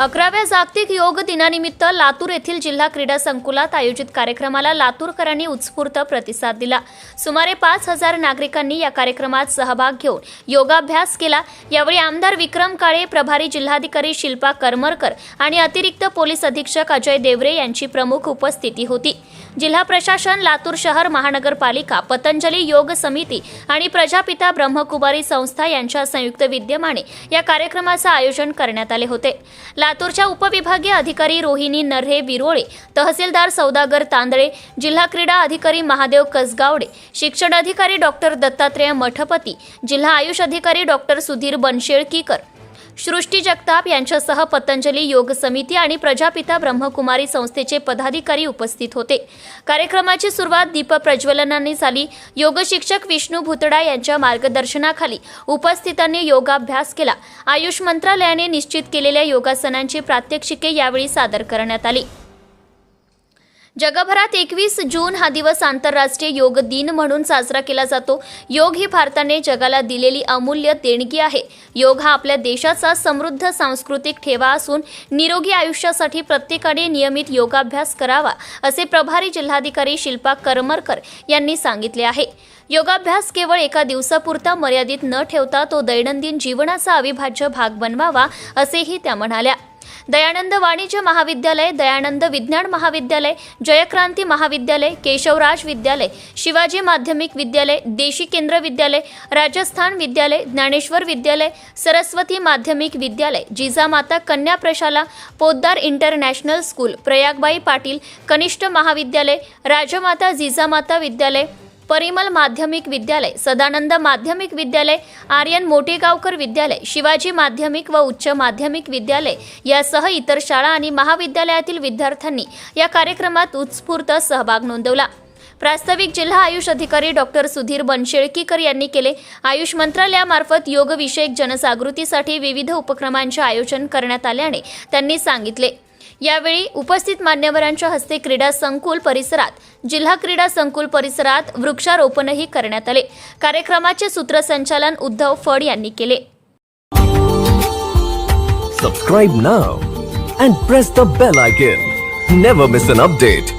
अकराव्या जागतिक योग दिनानिमित्त लातूर येथील जिल्हा क्रीडा संकुलात आयोजित कार्यक्रमाला लातूरकरांनी उत्स्फूर्त प्रतिसाद दिला. सुमारे पाच हजार नागरिकांनी या कार्यक्रमात सहभाग घेऊन योगाभ्यास केला. यावेळी आमदार विक्रम काळे प्रभारी जिल्हाधिकारी शिल्पा करमरकर आणि अतिरिक्त पोलीस अधीक्षक अजय देवरे यांची प्रमुख उपस्थिती होती. जिल्हा प्रशासन लातूर शहर महानगरपालिका पतंजली योग समिती आणि प्रजापिता ब्रह्मकुमारी संस्था यांच्या संयुक्त विद्यमाने या कार्यक्रमाचं आयोजन करण्यात आले होते. लातूरच्या उपविभागीय अधिकारी रोहिणी नर्हे विरोळे तहसीलदार सौदागर तांदळे जिल्हा क्रीडा अधिकारी महादेव कसगावडे शिक्षण अधिकारी डॉक्टर दत्तात्रेय मठपती जिल्हा आयुष अधिकारी डॉक्टर सुधीर बनशेळकीकर सृष्टी जगताप यांच्यासह पतंजली योग समिती आणि प्रजापिता ब्रह्मकुमारी संस्थेचे पदाधिकारी उपस्थित होते. कार्यक्रमाची सुरुवात दीप प्रज्वलनाने झाली. योग शिक्षक विष्णू भुतडा यांच्या मार्गदर्शनाखाली उपस्थितांनी योगाभ्यास केला. आयुष मंत्रालयाने निश्चित केलेल्या योगासनांची प्रात्यक्षिके यावेळी सादर करण्यात आली. जगभरात एकवीस जून हा दिवस आंतरराष्ट्रीय योग दिन म्हणून साजरा केला जातो. योग ही भारताने जगाला दिलेली अमूल्य देणगी आहे. योग हा आपल्या देशाचा समृद्ध सांस्कृतिक ठेवा असून निरोगी आयुष्यासाठी प्रत्येकाने नियमित योगाभ्यास करावा असे प्रभारी जिल्हाधिकारी शिल्पा करमरकर यांनी सांगितले आहे. योगाभ्यास केवळ एका दिवसापुरता मर्यादित न ठेवता तो दैनंदिन जीवनाचा अविभाज्य भाग बनवावा असेही त्या म्हणाल्या. दयानंद वाणिज्य महाविद्यालय दयानंद विज्ञान महाविद्यालय जयक्रांती महाविद्यालय केशवराज विद्यालय शिवाजी माध्यमिक विद्यालय देशी केंद्र विद्यालय राजस्थान विद्यालय ज्ञानेश्वर विद्यालय सरस्वती माध्यमिक विद्यालय जिजामाता कन्या प्रशाला पोद्दार इंटरनॅशनल स्कूल प्रयागबाई पाटील कनिष्ठ महाविद्यालय राजमाता जिजामाता विद्यालय परिमल माध्यमिक विद्यालय सदानंद माध्यमिक विद्यालय आर्यन मोटेगावकर विद्यालय शिवाजी माध्यमिक व उच्च माध्यमिक विद्यालय यासह इतर शाळा आणि महाविद्यालयातील विद्यार्थ्यांनी या कार्यक्रमात उत्स्फूर्त सहभाग नोंदवला. प्रास्ताविक जिल्हा आयुष अधिकारी डॉक्टर सुधीर बनशेळकीकर यांनी केले. आयुष मंत्रालयामार्फत योगविषयक जनजागृतीसाठी विविध उपक्रमांचे आयोजन करण्यात आल्याने त्यांनी सांगितले. यावेळी उपस्थित मान्यवरांच्या हस्ते क्रीडा संकुल परिसरात जिल्हा क्रीडा संकुल परिसरात वृक्षारोपणही करण्यात आले. कार्यक्रमाचे सूत्रसंचालन उद्धव फड यांनी केले. Subscribe now and press the bell icon never miss an update